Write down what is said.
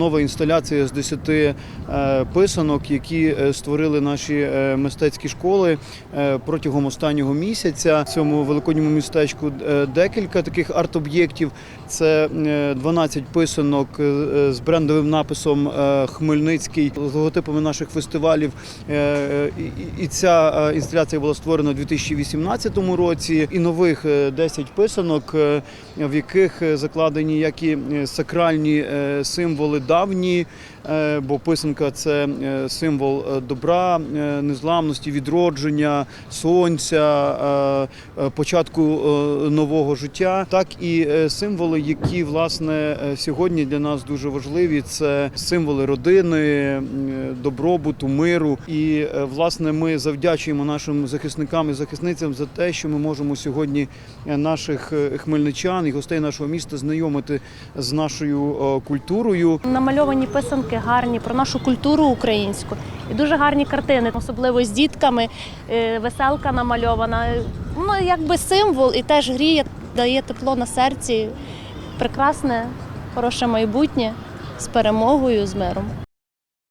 Нова інсталяція з 10 е, писанок, які е, створили наші е, мистецькі школи протягом останнього місяця. В цьому великодньому містечку декілька таких арт-об'єктів. Це е, 12 писанок з брендовим написом Хмельницький, з логотипами наших фестивалів. І- ця інсталяція була створена у 2018 році. І нових е, 10 писанок, в яких закладені як і сакральні символи давні, е, бо писанка це е, символ е, добра, незламності, відродження, сонця, початку нового життя, так і символи, які власне сьогодні для нас дуже важливі. Це символи родини, добробуту, миру. І власне ми завдячуємо нашим захисникам і захисницям за те, що ми можемо сьогодні наших хмельничан і гостей нашого міста знайомити з нашою культурою. Намальовані писанки гарні про нашу культуру українську і дуже гарні картини, особливо з дітками. е, Веселка намальована. Ну якби символ і теж гріє, дає тепло на серці. Прекрасне, хороше майбутнє з перемогою, з миром.